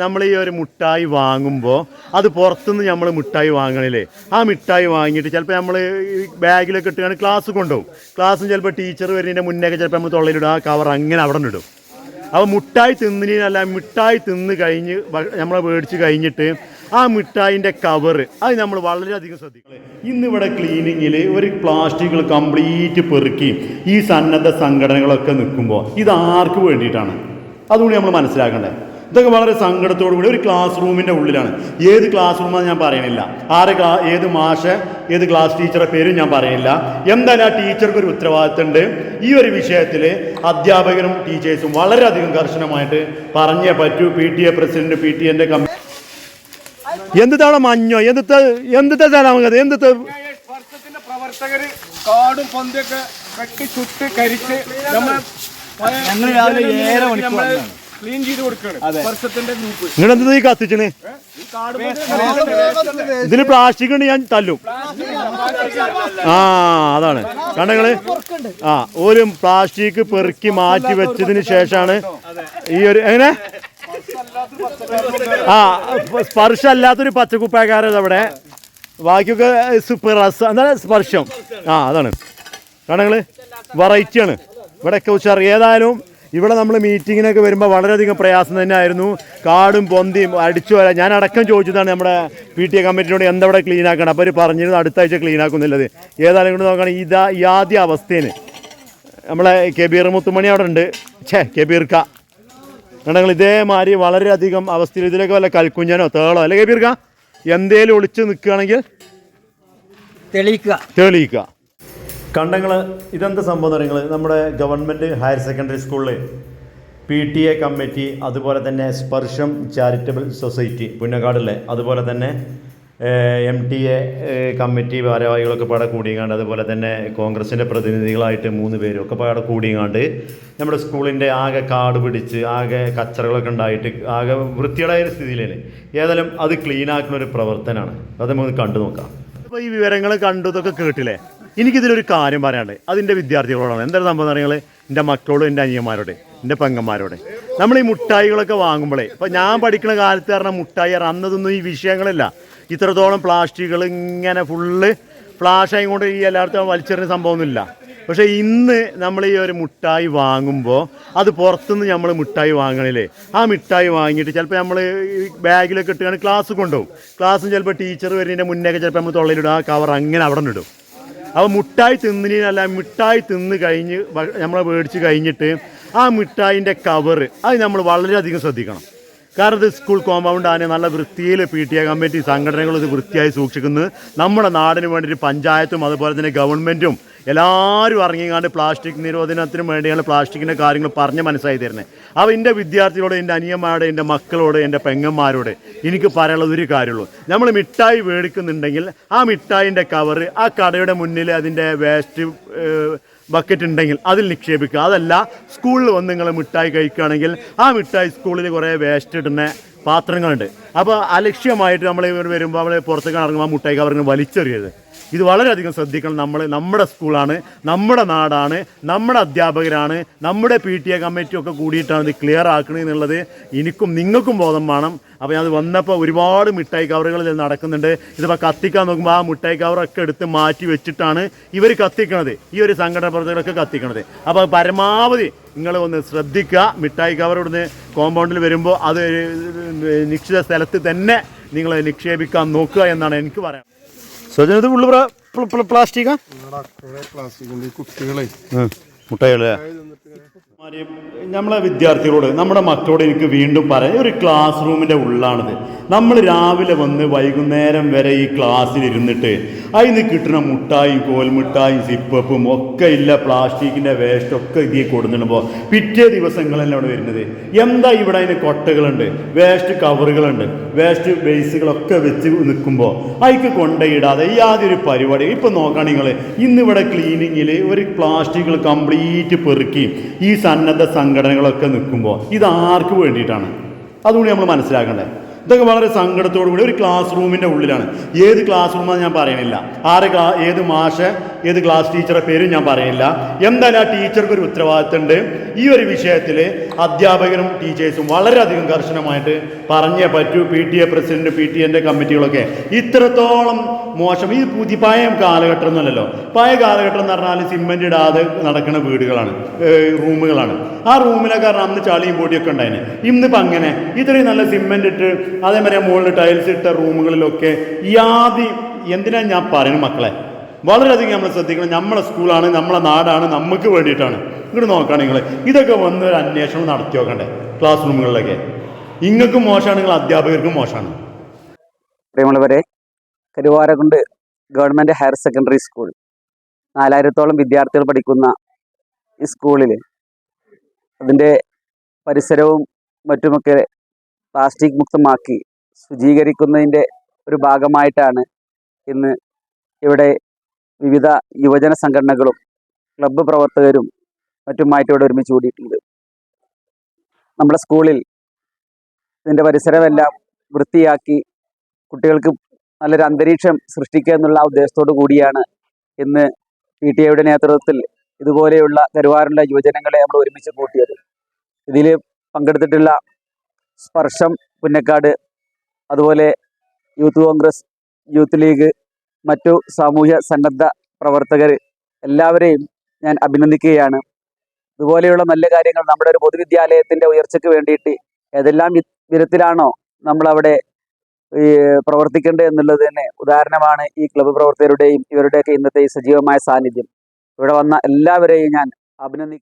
നമ്മൾ ഈ ഒരു മുട്ടായി വാങ്ങുമ്പോൾ അത് പുറത്തുനിന്ന് നമ്മൾ മുട്ടായി വാങ്ങണില്ലേ? ആ മിഠായി വാങ്ങിയിട്ട് ചിലപ്പോൾ നമ്മൾ ബാഗിലൊക്കെ ഇട്ടുകൊണ്ട് ക്ലാസ് കൊണ്ടുപോകും ക്ലാസ്സും ചിലപ്പോൾ ടീച്ചർ വരുന്നതിന്റെ മുന്നേ ഒക്കെ ചിലപ്പോൾ നമ്മൾ തൊള്ളയിലിടും. ആ കവർ അങ്ങനെ അവിടെ ഇടും. അപ്പോൾ മുട്ടായി തിന്നിനല്ല മിഠായി തിന്ന് കഴിഞ്ഞ് നമ്മളെ മേടിച്ച് കഴിഞ്ഞിട്ട് ആ മിഠായിന്റെ കവറ് അത് നമ്മൾ വളരെയധികം ശ്രദ്ധിക്കണം. ഇന്നിവിടെ ക്ലീനിങ്ങിൽ ഒരു പ്ലാസ്റ്റിക്കുകൾ കംപ്ലീറ്റ് പെറുക്കി ഈ സന്നദ്ധ സംഘടനകളൊക്കെ നിൽക്കുമ്പോൾ ഇത് ആർക്ക് വേണ്ടിയിട്ടാണ്? അതുകൂടി നമ്മൾ മനസ്സിലാക്കണ്ടേ? ഇതൊക്കെ വളരെ സങ്കടത്തോടു കൂടി ഒരു ക്ലാസ് റൂമിന്റെ ഉള്ളിലാണ്. ഏത് ക്ലാസ് റൂമാണെന്ന് ഞാൻ പറയണില്ല. ആരെ ക്ലാ ഏത് മാഷ് ഏത് ക്ലാസ് ടീച്ചറെ പേരും ഞാൻ പറയുന്നില്ല എന്തായാലും ആ ടീച്ചർക്ക് ഒരു ഉത്തരവാദിത്തമുണ്ട്? ഈ ഒരു വിഷയത്തിൽ അധ്യാപകരും ടീച്ചേഴ്സും വളരെയധികം കർശനമായിട്ട് പറഞ്ഞേ പറ്റൂ. P T A president P T എന്റെ കമ്മി എന്താണ് മഞ്ഞോ? എന്ത് എന്ത് തരാമത് എന്ത് പ്രവർത്തകര് കാടും പൊന്തിയൊക്കെ വെട്ടി ചുട്ട് കരിച്ച് നമ്മൾ ഞങ്ങൾ രാവിലെ ഏഴര മണിക്ക് വന്നതാണ്. ക്ലീൻ ചെയ്ത് കൊടുക്കുകയാണ് വർഷത്തിന്റെ ഗ്രൂപ്പ്. നിങ്ങളെന്താ ഈ കത്തിച്ചണ് പൊന്തി പ്ലാസ്റ്റിക് ഉണ്ട് ഞാൻ തല്ലും. ആ അതാണ്. കണ്ടങ്ങൾ ആ ഒരു പ്ലാസ്റ്റിക് പെറുക്കി മാറ്റി വെച്ചതിന് ശേഷമാണ് ഈ ഒരു എങ്ങനെ? ആ സ്പർശമല്ലാത്തൊരു പച്ചക്കുപ്പായക്കാരൻ അവിടെ. ബാക്കിയൊക്കെ സ്പർശ എന്താണ് സ്പർശം? ആ അതാണ്. കണ്ടങ്ങൾ വെറൈറ്റിയാണ് ഇവിടെയൊക്കെ ഉഷാർ ഏതായാലും ഇവിടെ നമ്മൾ മീറ്റിങ്ങിനൊക്കെ വരുമ്പോൾ വളരെയധികം പ്രയാസം തന്നെയായിരുന്നു. കാടും പൊന്തിയും അടിച്ചു വരാൻ ഞാൻ അടക്കം ചോദിച്ചതാണ് നമ്മുടെ പി ടി എ കമ്മിറ്റിയോട് എന്തവിടെ ക്ലീൻ ആക്കണം. അപ്പോൾ അവർ പറഞ്ഞിരുന്നു അടുത്ത ആഴ്ച ക്ലീൻ ആക്കുന്നില്ലത് ഏതായാലും കൊണ്ട് നോക്കുകയാണെങ്കിൽ ഇതാ ഈ ആദ്യ അവസ്ഥയിൽ നമ്മളെ കെബീർ മുത്തുമണി അവിടെ ഉണ്ട്. ഛേ കെബീർക്ക കണ്ടങ്ങൾ ഇതേമാതിരി വളരെയധികം അവസ്ഥയിൽ ഇതിലേക്ക് വല്ല കൽക്കുഞ്ഞനോ തേളോ അല്ലെ കെബീർക്ക എന്തേലും ഒളിച്ച് നിൽക്കുകയാണെങ്കിൽ തെളിയിക്കുക. തെളിയിക്കുക. കണ്ടങ്ങൾ ഇതെന്താ സംഭവം പറയുന്നത് നമ്മുടെ ഗവൺമെന്റ് ഹയർ സെക്കൻഡറി സ്കൂളിൽ പി ടി എ കമ്മിറ്റി അതുപോലെ തന്നെ സ്പർശം ചാരിറ്റബിൾ സൊസൈറ്റി പുന്നക്കാടിലെ അതുപോലെ തന്നെ എം ടി എ കമ്മിറ്റി ഭാരവാഹികളൊക്കെ പാടെ കൂടിയങ്ങാണ്ട് അതുപോലെ തന്നെ കോൺഗ്രസിന്റെ പ്രതിനിധികളായിട്ട് മൂന്ന് പേരും ഒക്കെ പാടെ കൂടിയങ്ങാണ്ട് നമ്മുടെ സ്കൂളിന്റെ ആകെ കാട് പിടിച്ച് ആകെ കച്ചറകളൊക്കെ ഉണ്ടായിട്ട് ആകെ വൃത്തിയുടായ ഒരു സ്ഥിതിയിലാണ് ഏതായാലും അത് ക്ലീനാക്കുന്ന ഒരു പ്രവർത്തനമാണ്. അത് നമുക്ക് കണ്ടു നോക്കാം. അപ്പോൾ ഈ വിവരങ്ങൾ കണ്ടതൊക്കെ കേട്ടില്ലേ? എനിക്കിതിലൊരു കാര്യം പറയാനുള്ളത് അതിന്റെ വിദ്യാർത്ഥികളോടാണ്. എന്താണ് സംഭവം നിങ്ങൾ എന്റെ മക്കളോടും എന്റെ അനിയന്മാരോട് എന്റെ പെങ്ങന്മാരോട്. നമ്മൾ ഈ മുട്ടായികളൊക്കെ വാങ്ങുമ്പോഴേ ഇപ്പം ഞാൻ പഠിക്കുന്ന കാലത്ത് പറഞ്ഞ മുട്ടായി അന്നതൊന്നും ഈ വിഷയങ്ങളില്ല. ഇത്രത്തോളം പ്ലാസ്റ്റിക്കുകൾ ഇങ്ങനെ ഫുള്ള് ഫ്ലാഷായി കൊണ്ട് ഈ എല്ലായിടത്തും വലിച്ചെറിഞ്ഞ സംഭവമൊന്നുമില്ല. പക്ഷേ ഇന്ന് നമ്മൾ ഈ ഒരു മുട്ടായി വാങ്ങുമ്പോൾ അത് പുറത്തുനിന്ന് നമ്മൾ മിഠായി വാങ്ങണില്ലേ? ആ മിഠായി വാങ്ങിയിട്ട് ചിലപ്പോൾ നമ്മൾ ബാഗിലൊക്കെ ഇട്ടുകൊണ്ട് ക്ലാസ് കൊണ്ടുപോകും. ക്ലാസ്സും ചിലപ്പോൾ ടീച്ചർ വരുന്നതിന്റെ മുന്നേ ചിലപ്പോൾ നമ്മൾ തൊള്ളയിലിടും. ആ കവർ അങ്ങനെ അവിടെ ഇടും. അപ്പോൾ മുട്ടായി തിന്നിനല്ല മിഠായി തിന്ന് കഴിഞ്ഞ് നമ്മളെ മേടിച്ച് കഴിഞ്ഞിട്ട് ആ മിഠായിന്റെ കവറ് അത് നമ്മൾ വളരെയധികം ശ്രദ്ധിക്കണം. കാരണം ഇത് സ്കൂൾ കോമ്പൗണ്ട് ആണ് നല്ല വൃത്തിയിൽ പി ടി എ കമ്മിറ്റി സംഘടനകൾ ഇത് വൃത്തിയായി സൂക്ഷിക്കുന്നത് നമ്മുടെ നാടിന് വേണ്ടിയിട്ട് പഞ്ചായത്തും അതുപോലെ തന്നെ ഗവൺമെന്റും എല്ലാവരും ഇറങ്ങിക്കാണ്ട് പ്ലാസ്റ്റിക് നിരോധനത്തിന് വേണ്ടിയാണ് പ്ലാസ്റ്റിക്കിന്റെ കാര്യങ്ങൾ പറഞ്ഞ് മനസ്സിലായി തരുന്നത് അപ്പോൾ എന്റെ വിദ്യാർത്ഥികളോട് എന്റെ അനിയന്മാരോട് എന്റെ മക്കളോട് എന്റെ പെങ്ങന്മാരോട് എനിക്ക് പറയാനുള്ളത് ഒരു കാര്യമുള്ളൂ. നമ്മൾ മിഠായി മേടിക്കുന്നുണ്ടെങ്കിൽ ആ മിഠായിന്റെ കവറ് ആ കടയുടെ മുന്നിൽ അതിന്റെ വേസ്റ്റ് ബക്കറ്റ് ഉണ്ടെങ്കിൽ അതിൽ നിക്ഷേപിക്കുക. അതല്ല സ്കൂളിൽ വന്ന് നിങ്ങൾ മിഠായി കഴിക്കുകയാണെങ്കിൽ ആ മിഠായി സ്കൂളിൽ കുറേ വേസ്റ്റ് ഇടുന്ന പാത്രങ്ങളുണ്ട്. അപ്പോൾ അലക്ഷ്യമായിട്ട് നമ്മൾ ഇവർ വരുമ്പോൾ നമ്മൾ പുറത്തേക്ക് ഇറങ്ങുമ്പോൾ ആ മിഠായി കവറിന് വലിച്ചെറിയരുത്. ഇത് വളരെയധികം ശ്രദ്ധിക്കണം. നമ്മൾ നമ്മുടെ സ്കൂളാണ് നമ്മുടെ നാടാണ് നമ്മുടെ അധ്യാപകരാണ് നമ്മുടെ പി ടി എ കമ്മിറ്റി ഒക്കെ കൂടിയിട്ടാണ് ഇത് ക്ലിയർ ആക്കണത് എന്നുള്ളത് എനിക്കും നിങ്ങൾക്കും ബോധം വേണം. അപ്പോൾ ഞാൻ വന്നപ്പോൾ ഒരുപാട് മിഠായി കവറുകളിൽ നടക്കുന്നുണ്ട്. ഇതിപ്പോൾ കത്തിക്കാൻ നോക്കുമ്പോൾ ആ മിഠായി കവറൊക്കെ എടുത്ത് മാറ്റി വെച്ചിട്ടാണ് ഇവർ കത്തിക്കണത്. ഈ ഒരു സംഘടന പ്രവർത്തകരൊക്കെ കത്തിക്കണത്. അപ്പോൾ പരമാവധി നിങ്ങൾ ഒന്ന് ശ്രദ്ധിക്കുക. മിഠായി കവർ ഇവിടുന്ന് കോമ്പൗണ്ടിൽ വരുമ്പോൾ അത് നിശ്ചിത സ്ഥലത്ത് തന്നെ നിങ്ങൾ നിക്ഷേപിക്കാൻ നോക്കുക എന്നാണ് എനിക്ക് സ്വജനത് ഫുള്ള് പ്ലാസ്റ്റിക്കാ? പ്ലാസ്റ്റിക് കുട്ടികളെ മുട്ടയല്ലേ നമ്മളെ വിദ്യാർത്ഥികളോട് നമ്മുടെ മക്കളോട് എനിക്ക് വീണ്ടും പറയാം ഒരു ക്ലാസ് റൂമിന്റെ ഉള്ളാണിത്. നമ്മൾ രാവിലെ വന്ന് വൈകുന്നേരം വരെ ഈ ക്ലാസ്സിൽ ഇരുന്നിട്ട് അതിന് കിട്ടുന്ന മുട്ടായും കോൽമുട്ടായും സിപ്പപ്പും ഒക്കെ ഇല്ല പ്ലാസ്റ്റിക്കിന്റെ വേസ്റ്റ് ഒക്കെ ഇതിൽ കൊടുത്തിടുമ്പോൾ പിറ്റേ ദിവസങ്ങളല്ല അവിടെ വരുന്നത്. എന്താ ഇവിടെ അതിന് കൊട്ടകളുണ്ട്? വേസ്റ്റ് കവറുകളുണ്ട് വേസ്റ്റ് ബേസുകളൊക്കെ വെച്ച് നിൽക്കുമ്പോൾ അതിക്ക് കൊണ്ടയിടാതെ യാതൊരു പരിപാടി. ഇപ്പം നോക്കുകയാണെങ്കിൽ ഇന്നിവിടെ ക്ലീനിങ്ങിൽ ഒരു പ്ലാസ്റ്റിക്കുകൾ കംപ്ലീറ്റ് പെറുക്കി ഈ സന്നദ്ധ സംഘടനകളൊക്കെ നിൽക്കുമ്പോൾ ഇത് ആർക്ക് വേണ്ടിയിട്ടാണ്? അതുകൂടി നമ്മൾ മനസ്സിലാക്കണ്ടേ. ഇതൊക്കെ വളരെ സങ്കടത്തോടു കൂടി ഒരു ക്ലാസ് റൂമിന്റെ ഉള്ളിലാണ്. ഏത് ക്ലാസ് റൂമാണെന്ന് ഞാൻ പറയണില്ല. ആറ് ക്ലാ ഏത് മാഷ് ഏത് ക്ലാസ് ടീച്ചറെ പേരും ഞാൻ പറയില്ല എന്തായാലും ആ ടീച്ചർക്ക് ഒരു ഉത്തരവാദിത്തമുണ്ട്. ഈ ഒരു വിഷയത്തിൽ അധ്യാപകരും ടീച്ചേഴ്സും വളരെയധികം കർശനമായിട്ട് പറഞ്ഞേ പറ്റൂ. P T A president P T എന്റെ കമ്മിറ്റികളൊക്കെ. ഇത്രത്തോളം മോശം. ഈ പുതിയ പഴയ കാലഘട്ടം ഒന്നുമല്ലല്ലോ പഴയ കാലഘട്ടം എന്ന് പറഞ്ഞാൽ സിമെന്റ് ഇടാതെ നടക്കുന്ന വീടുകളാണ്. റൂമുകളാണ് ആ റൂമിലൊക്കെ കാരണം അന്ന് ചളിയും പൊടിയൊക്കെ ഉണ്ടായിരുന്നു ഇന്നിപ്പോൾ അങ്ങനെ. ഇത്രയും നല്ല സിമെന്റ് ഇട്ട് അതേമാതിരി മുകളിൽ ടൈൽസ് ഇട്ട റൂമുകളിലൊക്കെ യാതി എന്തിനാ ഞാൻ പറയുന്നത് മക്കളെ? വളരെയധികം നമ്മൾ ശ്രദ്ധിക്കണം. നമ്മളെ സ്കൂളാണ് നമ്മളെ നാടാണ് നമുക്ക് വേണ്ടിയിട്ടാണ്. ഇങ്ങോട്ട് നോക്കുകയാണ് നിങ്ങൾ ഇതൊക്കെ വന്ന് ഒരു അന്വേഷണം നടത്തി നോക്കണ്ടേ? ക്ലാസ് റൂമുകളിലൊക്കെ. ഇങ്ങൾക്കും നിങ്ങൾ അധ്യാപകർക്കും മോശമാണ്. പ്രിയമുള്ളവരെ Karuvarakundu government higher secondary school. നാലായിരത്തോളം വിദ്യാർത്ഥികൾ പഠിക്കുന്ന ഈ സ്കൂളിൽ അതിന്റെ പരിസരവും മറ്റുമൊക്കെ പ്ലാസ്റ്റിക് മുക്തമാക്കി ശുചീകരിക്കുന്നതിന്റെ ഒരു ഭാഗമായിട്ടാണ് ഇന്ന് ഇവിടെ വിവിധ യുവജന സംഘടനകളും ക്ലബ്ബ് പ്രവർത്തകരും മറ്റുമായിട്ട് ഇവിടെ ഒരുമിച്ച് കൂടിയിട്ടുണ്ട്. നമ്മുടെ സ്കൂളിൽ ഇതിന്റെ പരിസരമെല്ലാം വൃത്തിയാക്കി കുട്ടികൾക്ക് നല്ലൊരു അന്തരീക്ഷം സൃഷ്ടിക്കുക എന്നുള്ള ഉദ്ദേശത്തോടു കൂടിയാണ് ഇന്ന് പി ടി എയുടെ നേതൃത്വത്തിൽ ഇതുപോലെയുള്ള കരുവാറുള്ള യുവജനങ്ങളെ നമ്മൾ ഒരുമിച്ച് കൂട്ടിയത്. ഇതിൽ പങ്കെടുത്തിട്ടുള്ള സ്പർശം പുന്നക്കാട് അതുപോലെ യൂത്ത് കോൺഗ്രസ് യൂത്ത് ലീഗ് മറ്റു സാമൂഹ്യ സന്നദ്ധ പ്രവർത്തകർ എല്ലാവരെയും ഞാൻ അഭിനന്ദിക്കുകയാണ്. ഇതുപോലെയുള്ള നല്ല കാര്യങ്ങൾ നമ്മുടെ ഒരു പൊതുവിദ്യാലയത്തിന്റെ ഉയർച്ചയ്ക്ക് വേണ്ടിയിട്ട് ഏതെല്ലാം വിധത്തിലാണോ നമ്മളവിടെ ഈ പ്രവർത്തിക്കേണ്ടത് എന്നുള്ളത് തന്നെ ഉദാഹരണമാണ് ഈ ക്ലബ്ബ് പ്രവർത്തകരുടെയും ഇവരുടെയൊക്കെ ഇന്നത്തെ ഈ സജീവമായ സാന്നിധ്യം. ഇവിടെ വന്ന എല്ലാവരെയും ഞാൻ അഭിനന്ദി